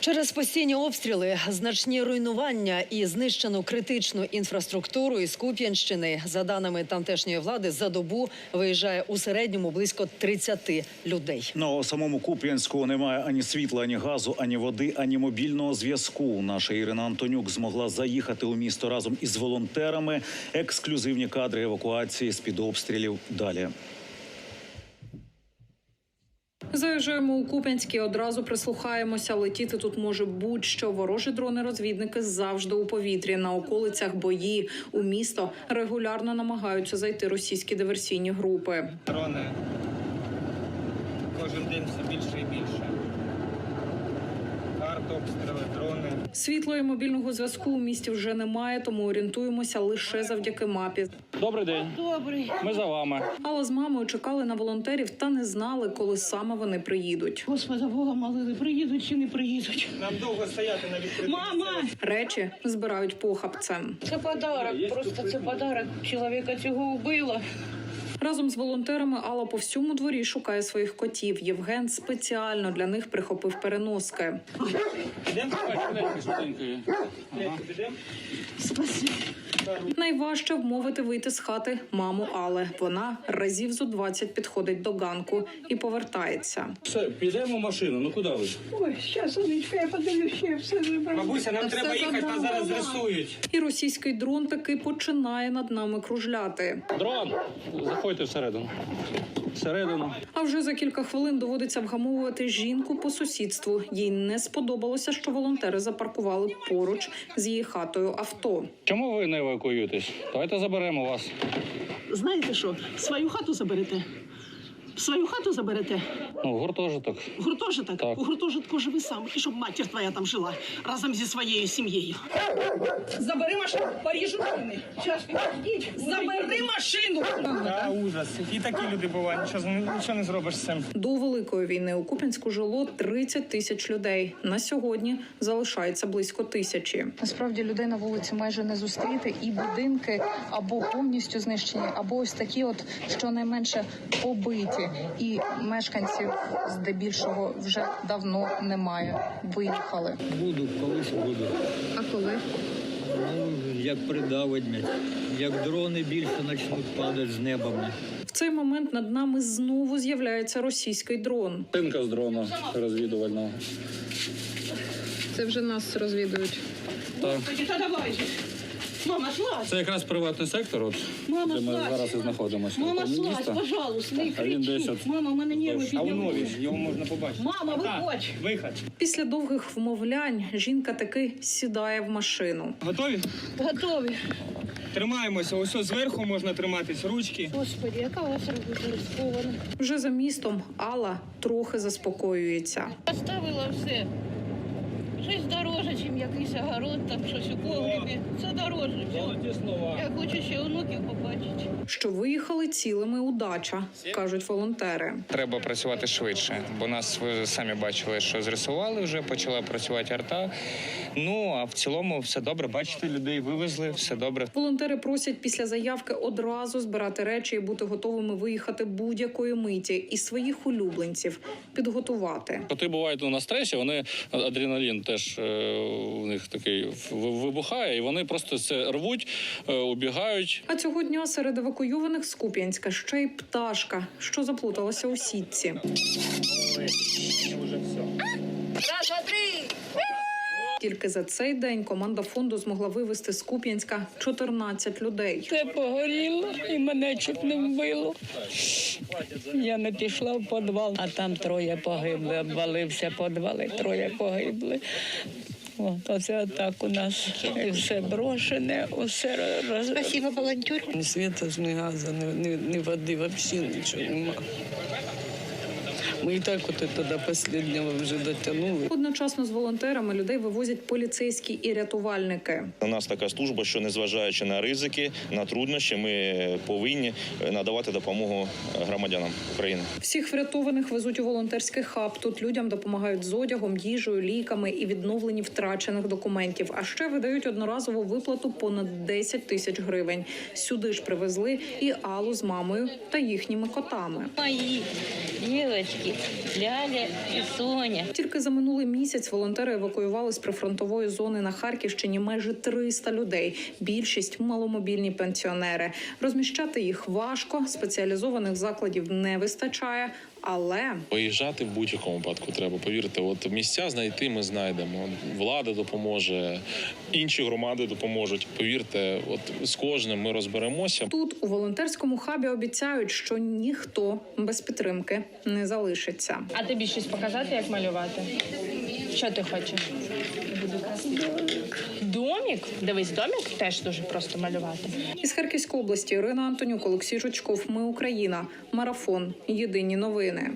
Через постійні обстріли, значні руйнування і знищену критичну інфраструктуру із Куп'янщини, за даними тамтешньої влади, за добу виїжджає у середньому близько 30 людей. У самому Куп'янську немає ані світла, ані газу, ані води, ані мобільного зв'язку. Наша Ірина Антонюк змогла заїхати у місто разом із волонтерами. Ексклюзивні кадри евакуації з під обстрілів. Далі. Заїжджаємо у Куп'янський, одразу прислухаємося. Летіти тут може будь-що. Ворожі дрони-розвідники завжди у повітрі. На околицях бої у місто регулярно намагаються зайти російські диверсійні групи. Дрони кожен день все більше і більше. Артобстріли. Світло і мобільного зв'язку у місті вже немає, тому орієнтуємося лише завдяки мапі. Добрий день. Добрий. Ми за вами. Але з мамою чекали на волонтерів та не знали, коли саме вони приїдуть. Господа Бога молили, приїдуть чи не приїдуть. Нам довго стояти на відкритій Мама! Речі збирають похабцем. Це подарок, просто це подарок. Чоловіка цього вбило. Разом з волонтерами Алла по всьому дворі шукає своїх котів. Євген спеціально для них прихопив переноски. Підемо? Швиденько. Підемо? Спасибо. Найважче вмовити вийти з хати маму Алли. Вона разів зо 20 підходить до ганку і повертається. Все, підемо в машину. Ну куди ви? Ой, щас, сонечко, я подивлюсь, що я все вибрала. Бабуся, нам Та треба все їхати, нас зараз зрисують. І російський дрон таки починає над нами кружляти. Дрон, заходьте всередину. Всередину. А вже за кілька хвилин доводиться вгамовувати жінку по сусідству. Їй не сподобалося, що волонтери запаркували поруч з її хатою авто. Чому ви не евакуюєтесь? Давайте заберемо вас. Знаєте що, свою хату заберете? Свою хату заберете? Ну, гуртожиток. Гуртожиток? Так. У гуртожитку живи сам, і щоб матір твоя там жила разом зі своєю сім'єю. Забери машину, поріжу. Щас, підійдіть. Забери машину. Та ужас. І такі люди бувають. Нічого, нічого не зробиш з цим. До великої війни у Куп'янську жило 30 тисяч людей. На сьогодні залишається близько тисячі. Насправді людей на вулиці майже не зустріти, і будинки або повністю знищені, або ось такі, от щонайменше побиті. І здебільшого вже давно немає. Виїхали. Буду, колись буду. А коли? Ну, як придавить, як дрони більше почнуть падати з неба. В цей момент над нами знову з'являється російський дрон. Тинка з дрона розвідувального. Це вже нас розвідують. Так. Мама, слазь. Це якраз приватний сектор, от, Мама, де ми слазь. зараз і знаходимося. Мама, Тобто слазь, міста. пожалуйста, не А він десь кричи. от Мама, у мене нерви А у нові його можна побачити. Мама, виходь. Виход. Після довгих вмовлянь жінка таки сідає в машину. Готові? Готові. Тримаємося. Ось ось зверху можна триматись, ручки. Господи, яка у вас робота рискована. Вже за містом Алла трохи заспокоюється. Поставила все. Щось дороже, ніж якийсь огород, там щось у погребі. Це дороже. слова. Я хочу ще онуків побачити. Що виїхали цілими удача, кажуть волонтери. Треба працювати швидше, бо нас ви самі бачили, що зрисували вже, почала працювати арта. Ну а в цілому все добре. Бачите, людей вивезли, все добре. Волонтери просять після заявки одразу збирати речі і бути готовими виїхати будь-якої миті і своїх улюбленців підготувати. Коти бувають ну, на стресі, вони адреналін теж е, у них такий вибухає, і вони просто це рвуть, е, убігають. А цього дня серед евакуйованих з Куп'янська ще й пташка, що заплуталася у сітці. Тільки за цей день команда фонду змогла вивезти з Куп'янська 14 людей. Це погоріло і мене чуть не вбило. Я не пішла в підвал, а там троє погибли, обвалився підвал, і троє погибли. От, оце так у нас і все брошене, усе роз... Спасибо, волонтер. Ні світа, ні газу, ні, ні, ні води, взагалі нічого нема. Ми і так от до останнього вже дотягнули. Одночасно з волонтерами людей вивозять поліцейські і рятувальники. У нас така служба, що незважаючи на ризики, на труднощі, ми повинні надавати допомогу громадянам України. Всіх врятованих везуть у волонтерський хаб. Тут людям допомагають з одягом, їжею, ліками і відновленні втрачених документів. А ще видають одноразову виплату понад 10 тисяч гривень. Сюди ж привезли і Аллу з мамою та їхніми котами. Мої дівчатки, Ляля і Соня. Тільки за минулий місяць волонтери евакуювали з прифронтової зони на Харківщині майже 300 людей. Більшість маломобільні пенсіонери. Розміщати їх важко, спеціалізованих закладів не вистачає. Але Виїжджати в будь-якому випадку треба. Повірте, от місця знайти ми знайдемо. Влада допоможе, інші громади допоможуть. Повірте, от з кожним ми розберемося. тут у волонтерському хабі обіцяють, що ніхто без підтримки не залишиться. А тобі щось показати, як малювати? Що ти хочеш? Домік? Дивись, домік теж дуже просто малювати. Із Харківської області Ірина Антонюк, Олексій Жучков. Ми Україна. Марафон. Єдині новини.